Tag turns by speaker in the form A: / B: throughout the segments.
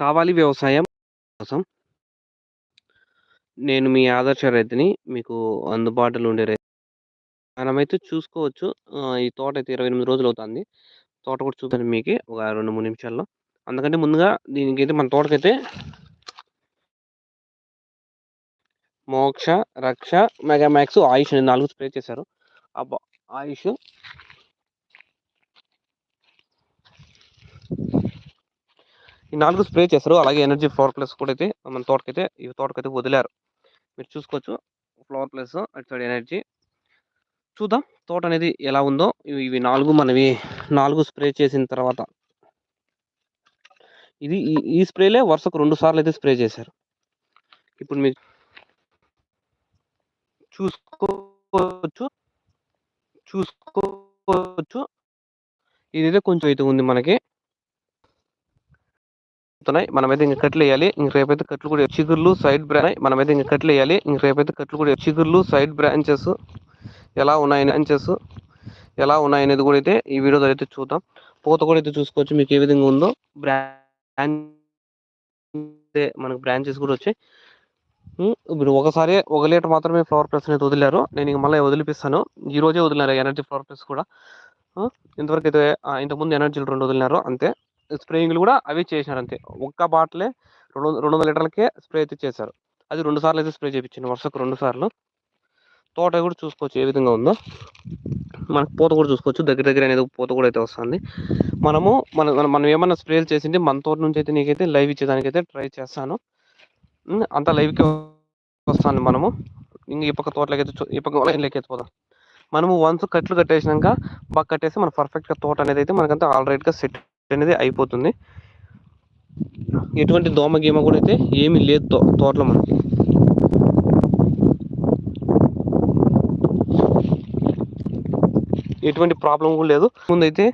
A: కావాలి వ్యవసాయం కోసం నేను మీ ఆదర్శ రైతుని. మీకు అందుబాటులో ఉండే రై మనమైతే చూసుకోవచ్చు. ఆహ్, ఈ తోటైతే 28 రోజులవుతాంది. తోట కూడా చూపాను మీకు ఒక 2, 3 నిమిషాల్లో. అందుకంటే ముందుగా దీనికైతే మన తోటకైతే మోక్ష, రక్ష, మెగామాక్స్, ఆయుష్ నేను నాలుగు స్ప్రే చేశారు. అబ్బా! ఆయుష్ ఈ 4 స్ప్రే చేశారు. అలాగే ఎనర్జీ ఫ్లవర్ ప్లేస్ కూడా అయితే మన తోటకైతే ఈ తోటకైతే వదిలారు. మీరు చూసుకోవచ్చు. ఫ్లవర్ ప్లేస్ అటు సైడ్ ఎనర్జీ. చూద్దాం తోట అనేది ఎలా ఉందో. ఇవి ఇవి 4 మనవి నాలుగు స్ప్రే చేసిన తర్వాత ఇది ఈ స్ప్రేలే వరుసకు రెండు సార్లు అయితే స్ప్రే చేశారు. ఇప్పుడు మీకు చూసుకోవచ్చు. చూసుకోవచ్చు. ఇదైతే కొంచెం అయితే ఉంది మనకి. తున్నాయి. మనమైతే కట్లు వేయాలి ఇంక రేపైతే కట్లు కూడా చిగుర్లు సైడ్ బ్రా మనమైతే కట్లు వేయాలి ఇంక రేపైతే కట్లు కూడా చిగుర్లు సైడ్ బ్రాంచెస్ ఎలా ఉన్నాయి బ్రాంచెస్ ఎలా ఉన్నాయి అనేది కూడా అయితే ఈ వీడియోలో అయితే చూద్దాం. పూత కూడా అయితే చూసుకోవచ్చు మీకు ఏ విధంగా ఉందో. బ్రాంచ్ మనకు బ్రాంచెస్ కూడా వచ్చాయి. ఇప్పుడు ఒకసారి ఒక లీటర్ మాత్రమే ఫ్లవర్ ప్లస్ అనేది వదిలారు. నేను ఇంక మళ్ళీ వదిలిపిస్తాను. ఈ రోజే వదిలినారు ఎనర్జీ ఫ్లవర్ ప్లస్ కూడా. ఇంతవరకు అయితే ఇంతకుముందు ఎనర్జీలు రెండు వదిలినారు అంతే. స్ప్రేయింగ్‌లు కూడా అవే చేసినారు అంతే. ఒక్క బాటిలే రెండు 200 లీటర్లకే స్ప్రే అయితే చేశారు. అది రెండు సార్లు అయితే స్ప్రే చేయించింది వరుసకు రెండు సార్లు. తోట కూడా చూసుకోవచ్చు ఏ విధంగా ఉందో. మనకు పూత కూడా చూసుకోవచ్చు. దగ్గర దగ్గర అనేది పూత కూడా అయితే వస్తుంది. మనము మన మనం మనం ఏమన్నా స్ప్రేలు చేసింటే మన తోట నుంచి అయితే నీకైతే లైవ్ ఇచ్చేదానికైతే ట్రై చేస్తాను. అంత అంతా వస్తాను మనము. ఇంక ఈ పక్క తోటలోకైతే చు ఈ పక్క లైన్‌లోకైతే పోదాం. మనము వన్స్ కట్లు కట్టేసినాక బాగా కట్టేసి మన పర్ఫెక్ట్‌గా తోట అనేది అయితే మనకంతా ఆల్ సెట్ అనేది అయిపోతుంది. ఎటువంటి దోమ గీమ కూడా అయితే ఏమీ లేదు తో తోటలో మనకి. ఎటువంటి ప్రాబ్లం కూడా లేదు. ముందైతే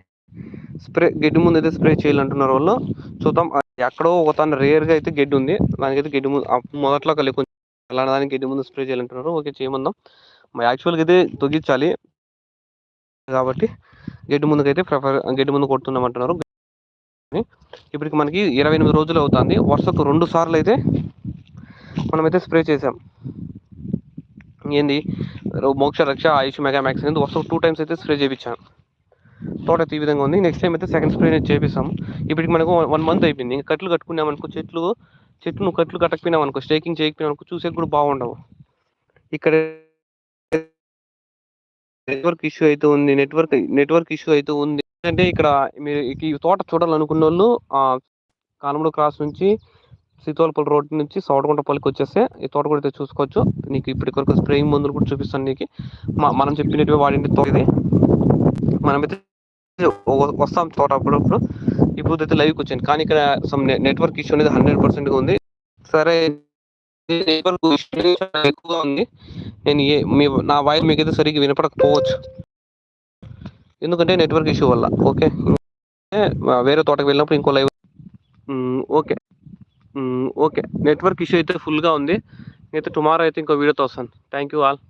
A: స్ప్రే గడ్డి ముందు అయితే స్ప్రే చేయాలంటున్నారు వాళ్ళు. చూద్దాం. ఎక్కడో ఒక తన రేర్‌గా అయితే గడ్డి ఉంది. దానికైతే గడ్డి ముందు మొదట్లో కలిగి కొంచెం అలాంటి దానికి గడ్డి ముందు స్ప్రే చేయాలంటున్నారు. ఓకే చేయమందాం. యాక్చువల్‌గా అయితే తొగించాలి కాబట్టి గడ్డి ముందుకైతే ప్రిఫర్ గడ్డి ముందు కొడుతున్నామంటున్నారు. ఇప్పటికి మనకి 28 రోజులు అవుతుంది వరుసకు రెండు సార్లు అయితే మనమైతే స్ప్రే చేసాం. ఏంది మోక్ష, రక్ష, ఆయుష్, మెగామాక్స్ అనేది వరుసకు టూ టైమ్స్ అయితే స్ప్రే చేయించాను తోట ఈ విధంగా ఉంది. నెక్స్ట్ టైం అయితే సెకండ్ స్ప్రే అనేది చేపిస్తాం ఇప్పటికి మనకు వన్ మంత్ అయిపోయింది. ఇంకా కట్లు కట్టుకున్నామనుకో చెట్లు చెట్లు నువ్వు కట్లు కట్టకపోయినావనుకో స్టేకింగ్ చేయకపోయినావనుకో చూసేకి కూడా బాగుండవు. ఇక్కడ నెట్వర్క్ ఇష్యూ అయితే ఉంది. నెట్వర్క్ నెట్వర్క్ ఇష్యూ అయితే ఉంది. అంటే ఇక్కడ మీరు ఈ తోట చూడాలనుకున్న వాళ్ళు కాలముడు క్రాస్ నుంచి సీతోలపల్లి రోడ్ నుంచి సౌడగుంటపల్లికి వచ్చేస్తే ఈ తోట కూడా అయితే చూసుకోవచ్చు. నీకు ఇప్పటి వరకు స్ప్రేయింగ్ మందులు కూడా చూపిస్తాను నీకు మనం చెప్పినట్టు వాడింటి తోట ఇది. మనమైతే వస్తాం తోట అప్పుడప్పుడు. ఇప్పుడు అయితే లైవ్‌కి వచ్చాను. కానీ ఇక్కడ సమ్ నెట్వర్క్ ఇష్యూ అనేది హండ్రెడ్ పర్సెంట్గా ఉంది. సరే నెట్వర్క్ ఇష్యూ ఎక్కువగా ఉంది. నేను ఏ మీ నా వాయిస్ మీకైతే సరిగ్గా వినపడకపోవచ్చు. ఎందుకంటే నెట్వర్క్ ఇష్యూ వల్ల. ఓకే. వేరే తోటకి వెళ్ళినప్పుడు ఇంకో live okay. Okay. Network issue అయితే ఫుల్‌గా ఉంది. అయితే టుమారో అయితే ఇంకో వీడియోతో వస్తాను. Thank you all.